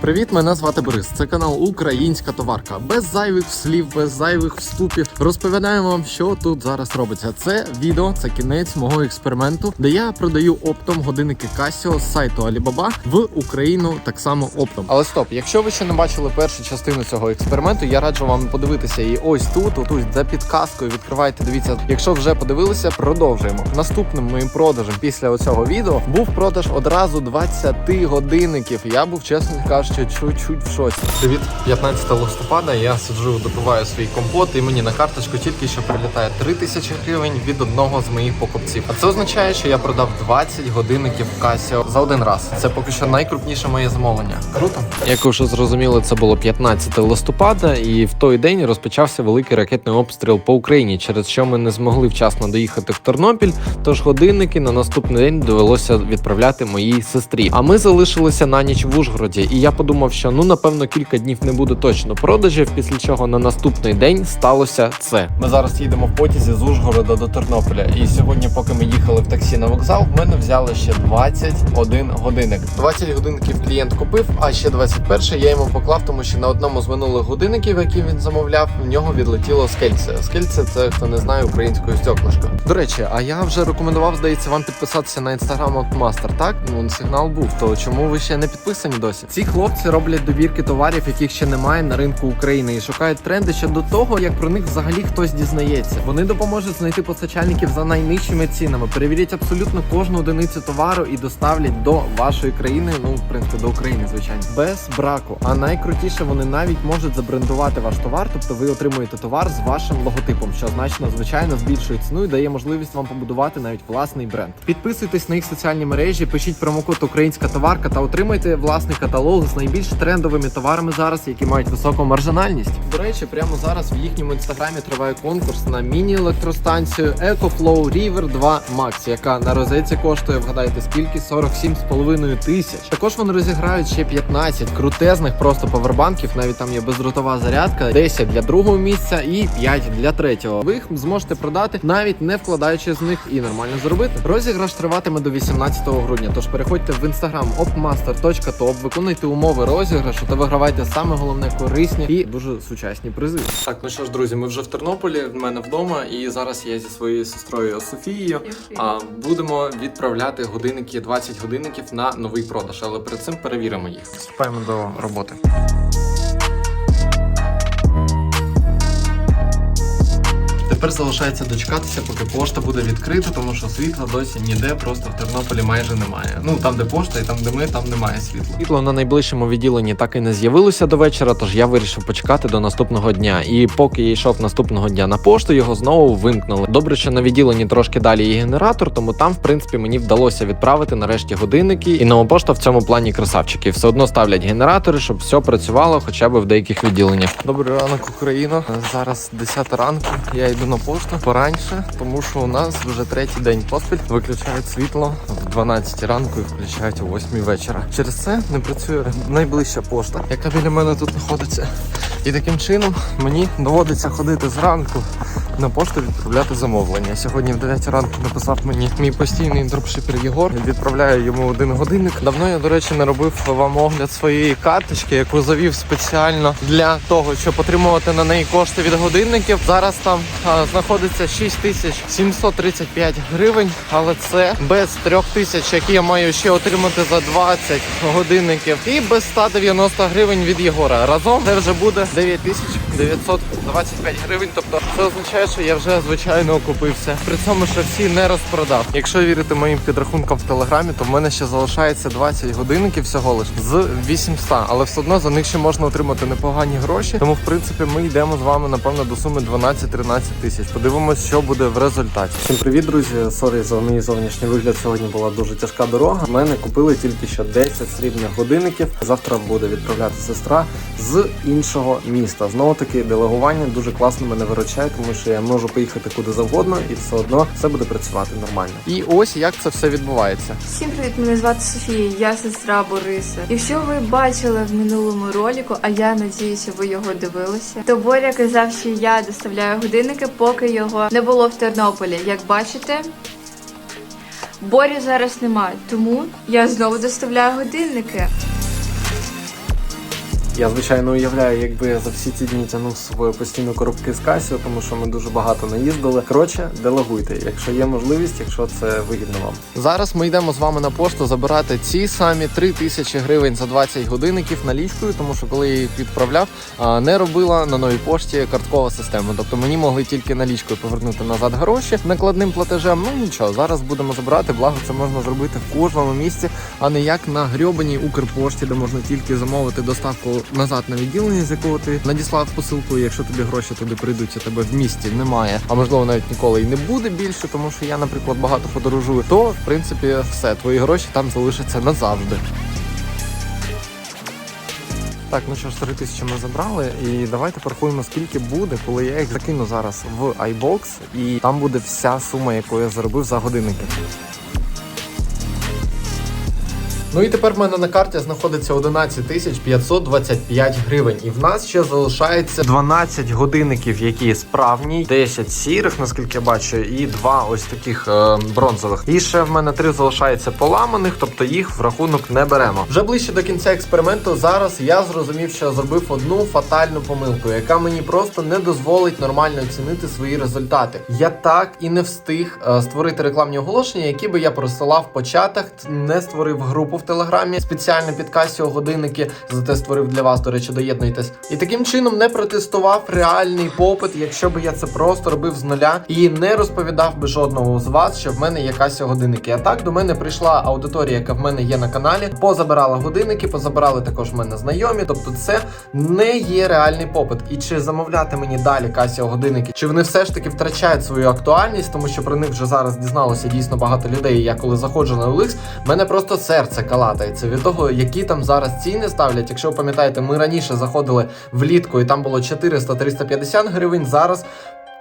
Привіт, мене звати Борис. Це канал Українська товарка. Без зайвих слів, без зайвих вступів. Розповідаємо вам, що тут зараз робиться. Це відео, це кінець мого експерименту, де я продаю оптом годинники Casio з сайту Alibaba в Україну так само оптом. Але стоп, якщо ви ще не бачили першу частину цього експерименту, я раджу вам подивитися її ось тут, отут за підказкою. Відкривайте, дивіться. Якщо вже подивилися, продовжуємо. Наступним моїм продажем після оцього відео був продаж одразу 20 годинників. Я був чесно кажучи, чуть-чуть в шоці. Привіт, 15 листопада. Я сиджу, допиваю свій компот, і мені на карточку тільки що прилітає 3 тисячі гривень від одного з моїх покупців. А це означає, що я продав 20 годинників Casio за один раз. Це поки що найкрупніше моє замовлення. Круто. Як ви вже зрозуміли, це було 15 листопада, і в той день розпочався великий ракетний обстріл по Україні, через що ми не змогли вчасно доїхати в Тернопіль. Тож годинники на наступний день довелося відправляти моїй сестрі. А ми залишилися на ніч в Ужгороді, і я подумав, що ну напевно кілька днів не буде точно продажів. Після чого на наступний день сталося це. Ми зараз їдемо в потязі з Ужгорода до Тернополя. І сьогодні, поки ми їхали в таксі на вокзал, в мене взяли ще 21 годинник. 20 годинників клієнт купив, а ще 21 я йому поклав, тому що на одному з минулих годинників, які він замовляв, в нього відлетіло скельце. Скельце це хто не знає українською стеклишко. До речі, а я вже рекомендував, здається, вам підписатися на інстаграм Optmaster, так? Ну сигнал був. То чому ви ще не підписані досі? Ці хлопці роблять добірки товарів, яких ще немає на ринку України, і шукають тренди ще до того, як про них взагалі хтось дізнається. Вони допоможуть знайти постачальників за найнижчими цінами, перевірять абсолютно кожну одиницю товару і доставлять до вашої країни. Ну, в принципі, до України, звичайно, без браку. А найкрутіше, вони навіть можуть забрендувати ваш товар, тобто ви отримуєте товар з вашим логотипом, що значно звичайно збільшує ціну і дає можливість вам побудувати навіть власний бренд. Підписуйтесь на їх соціальні мережі, пишіть промокод Українська товарка та отримайте власний каталог найбільш трендовими товарами зараз, які мають високу маржинальність. До речі, прямо зараз в їхньому інстаграмі триває конкурс на міні-електростанцію EcoFlow River 2 Max, яка на розетці коштує, вгадайте скільки 47,5 тисяч. Також вони розіграють ще 15 крутезних просто павербанків. Навіть там є бездротова зарядка, 10 для другого місця і 5 для третього. Ви їх зможете продати навіть не вкладаючи з них і нормально заробити. Розіграш триватиме до 18 грудня. Тож переходьте в інстаграм opmaster.top, виконуйте умови розіграшу та вигравайте саме головне корисні і дуже сучасні призи. Так, ну що ж, друзі, ми вже в Тернополі, в мене вдома, і зараз я зі своєю сестрою Софією а, будемо відправляти годинники, 20 годинників на новий продаж. Але перед цим перевіримо їх. Вступаємо до роботи. Тепер залишається дочекатися, поки пошта буде відкрита, тому що світла досі ніде просто в Тернополі майже немає. Ну там, де пошта, і там, де ми, там немає світла. Світло на найближчому відділенні так і не з'явилося до вечора, тож я вирішив почекати до наступного дня. І поки я йшов наступного дня на пошту, його знову вимкнули. Добре, що на відділенні трошки далі є генератор, тому там, в принципі, мені вдалося відправити нарешті годинники. І нова пошта в цьому плані красавчики. Все одно ставлять генератори, щоб все працювало, хоча б в деяких відділеннях. Добрий ранок, Україна. Зараз 10 ранку. Я йду на пошту пораніше, тому що у нас вже третій день поспіль виключають світло в 12 ранку і включають о 8 вечора. Через це не працює найближча пошта, яка біля мене тут знаходиться. І таким чином мені доводиться ходити зранку на пошту відправляти замовлення. Сьогодні в 9 ранку написав мені мій постійний дропшипер Єгор. Відправляю йому один годинник. Давно я, до речі, не робив вам огляд своєї карточки, яку завів спеціально для того, щоб отримувати на неї кошти від годинників. Зараз там а, знаходиться 6735 гривень, але це без 3000, які я маю ще отримати за 20 годинників, і без 190 гривень від Єгора. Разом це вже буде 9925 гривень. Тобто це означає, що я вже звичайно окупився. При цьому, що всі не розпродав. Якщо вірити моїм підрахункам в телеграмі, то в мене ще залишається 20 годинників всього лиш з 800, але все одно за них ще можна отримати непогані гроші. Тому, в принципі, ми йдемо з вами напевно до суми 12-13 тисяч. Подивимось, що буде в результаті. Всім привіт, друзі. Сорі за мій зовнішній вигляд. Сьогодні була дуже тяжка дорога. Мене купили тільки що 10 срібних годинників. Завтра буде відправляти сестра з іншого міста. Знову таки, делегування дуже класно мене виручає, тому що я можу поїхати куди завгодно, і все одно все буде працювати нормально. І ось як це все відбувається. Всім привіт, мене звати Софія, я сестра Бориса. Якщо ви бачили в минулому ролику, а я надіюся, ви його дивилися, то Боря казав, що я доставляю годинники, поки його не було в Тернополі. Як бачите, Борі зараз немає, тому я знову доставляю годинники. Я звичайно уявляю, якби я за всі ці дні тягнув з собою постійно коробки з касіо, тому що ми дуже багато наїздили. Коротше, делегуйте, якщо є можливість, якщо це вигідно вам. Зараз ми йдемо з вами на пошту забирати ці самі 3 тисячі гривень за 20 годинників налічкою, тому що коли я їх відправляв, не робила на новій пошті карткова система. Тобто мені могли тільки налічкою повернути назад гроші накладним платежем. Ну нічого, зараз будемо забирати. Благо, це можна зробити в кожному місці, а не як на грьобаній Укрпошті, де можна тільки замовити доставку назад на відділення, з якого ти надіслав посилку. і Якщо тобі гроші туди прийдуть, а тебе в місті немає, а можливо навіть ніколи і не буде більше, тому що я, наприклад, багато подорожую. То в принципі все, твої гроші там залишаться назавжди. Так, ну що ж, 3 тисячі ми забрали, і давайте порахуємо, скільки буде, коли я їх закину зараз в iBox, і там буде вся сума, яку я заробив за годинники. Ну і тепер в мене на карті знаходиться 11 тисяч 525 гривень. І в нас ще залишається 12 годинників, які справні, 10 сірих, наскільки я бачу, і два ось таких е, бронзових. І ще в мене три залишається поламаних, тобто їх в рахунок не беремо. Вже ближче до кінця експерименту. Зараз я зрозумів, що зробив одну фатальну помилку, яка мені просто не дозволить нормально оцінити свої результати. Я так і не встиг е, створити рекламні оголошення, які би я просилав по чатах, не створив групу в телеграмі спеціально під Casio годинники. Зате створив для вас. До речі, доєднуйтесь. І таким чином не протестував реальний попит, якщо би я це просто робив з нуля і не розповідав би жодного з вас, що в мене є Casio годинники. А так до мене прийшла аудиторія, яка в мене є на каналі, позабирала годинники, позабирали також в мене знайомі. Тобто, це не є реальний попит. І чи замовляти мені далі Casio годинники, чи вони все ж таки втрачають свою актуальність, тому що про них вже зараз дізналося дійсно багато людей. І я коли заходжу на OLX, мене просто серце калатається від того, які там зараз ціни ставлять. Якщо ви пам'ятаєте, ми раніше заходили влітку і там було 400-350 гривень. Зараз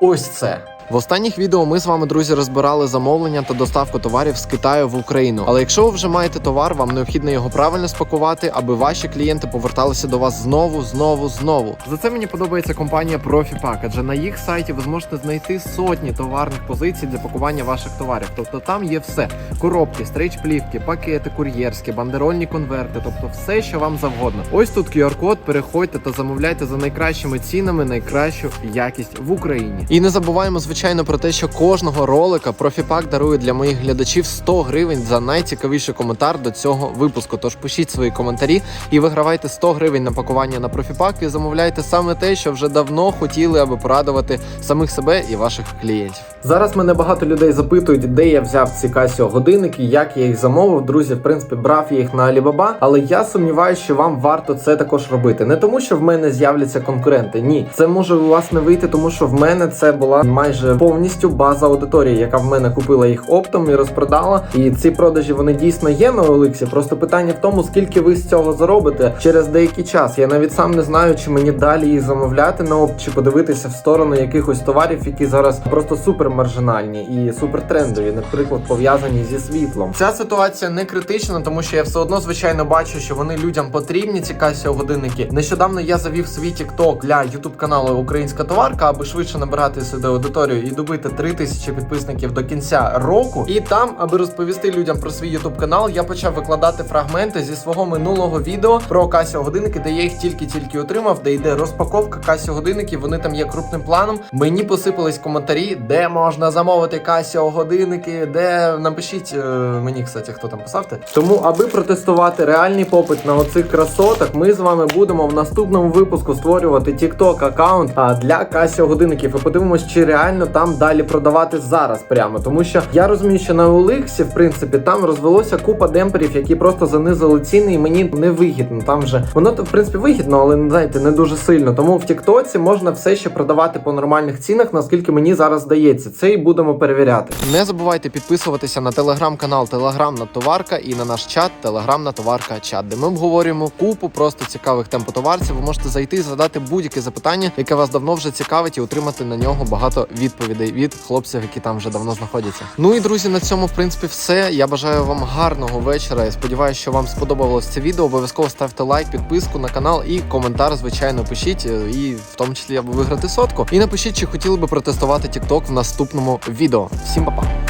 ось це. В останніх відео ми з вами, друзі, розбирали замовлення та доставку товарів з Китаю в Україну. Але якщо ви вже маєте товар, вам необхідно його правильно спакувати, аби ваші клієнти поверталися до вас знову, знову, знову. За це мені подобається компанія ProfiPack, адже на їх сайті ви зможете знайти сотні товарних позицій для пакування ваших товарів. Тобто там є все: коробки, стрейч-плівки, пакети, кур'єрські, бандерольні конверти, тобто все, що вам завгодно. Ось тут QR-код, переходьте та замовляйте за найкращими цінами найкращу якість в Україні. І не забуваємо, звичайно, про те, що кожного ролика Профіпак дарує для моїх глядачів 100 гривень за найцікавіший коментар до цього випуску. Тож пишіть свої коментарі і вигравайте 100 гривень на пакування на Профіпак і замовляйте саме те, що вже давно хотіли, аби порадувати самих себе і ваших клієнтів. Зараз мене багато людей запитують, де я взяв ці Casio годинники, як я їх замовив. Друзі, в принципі, брав я їх на Alibaba, але я сумніваюся, що вам варто це також робити. Не тому, що в мене з'являться конкуренти. Ні, це може у вас не вийти, тому що в мене це була майже повністю база аудиторії, яка в мене купила їх оптом і розпродала. І ці продажі вони дійсно є на OLX. Просто питання в тому, скільки ви з цього заробите через деякий час. Я навіть сам не знаю, чи мені далі їх замовляти на опт, чи подивитися в сторону якихось товарів, які зараз просто супер маржинальні і супер трендові, наприклад, пов'язані зі світлом. Ця ситуація не критична, тому що я все одно звичайно бачу, що вони людям потрібні. Ці Casio годинники. Нещодавно я завів свій TikTok для YouTube каналу Українська товарка, аби швидше набирати сюди аудиторію і добити 3 тисячі підписників до кінця року. І там, аби розповісти людям про свій YouTube канал, я почав викладати фрагменти зі свого минулого відео про Casio годинники, де я їх тільки-тільки отримав, де йде розпаковка Casio годинників. Вони там є крупним планом. Мені посипались коментарі, де можна замовити Casio годинники, де напишіть е, мені, кстати, хто там писав те. Тому, аби протестувати реальний попит на оцих красотах, ми з вами будемо в наступному випуску створювати TikTok аккаунт для Casio годинників. І подивимось, чи реально там далі продавати зараз прямо. Тому що я розумію, що на OLX, в принципі, там розвелося купа демперів, які просто занизили ціни, і мені не вигідно. Там вже воно в принципі вигідно, але знаєте, не дуже сильно. Тому в Тіктоці можна все ще продавати по нормальних цінах, наскільки мені зараз здається. Це і будемо перевіряти. Не забувайте підписуватися на телеграм-канал Телеграмна Товарка і на наш чат Телеграмна Товарка Чат, де ми обговорюємо купу просто цікавих темпотоварців. Ви можете зайти і задати будь-яке запитання, яке вас давно вже цікавить, і отримати на нього багато відповідей від хлопців, які там вже давно знаходяться. Ну і друзі, на цьому в принципі все. Я бажаю вам гарного вечора. Я сподіваюся, що вам сподобалось це відео. Обов'язково ставте лайк, підписку на канал і коментар, звичайно, пишіть, е, і в тому числі аби виграти сотку. І напишіть, чи хотіли би протестувати TikTok в наступному відео. Всім па-па!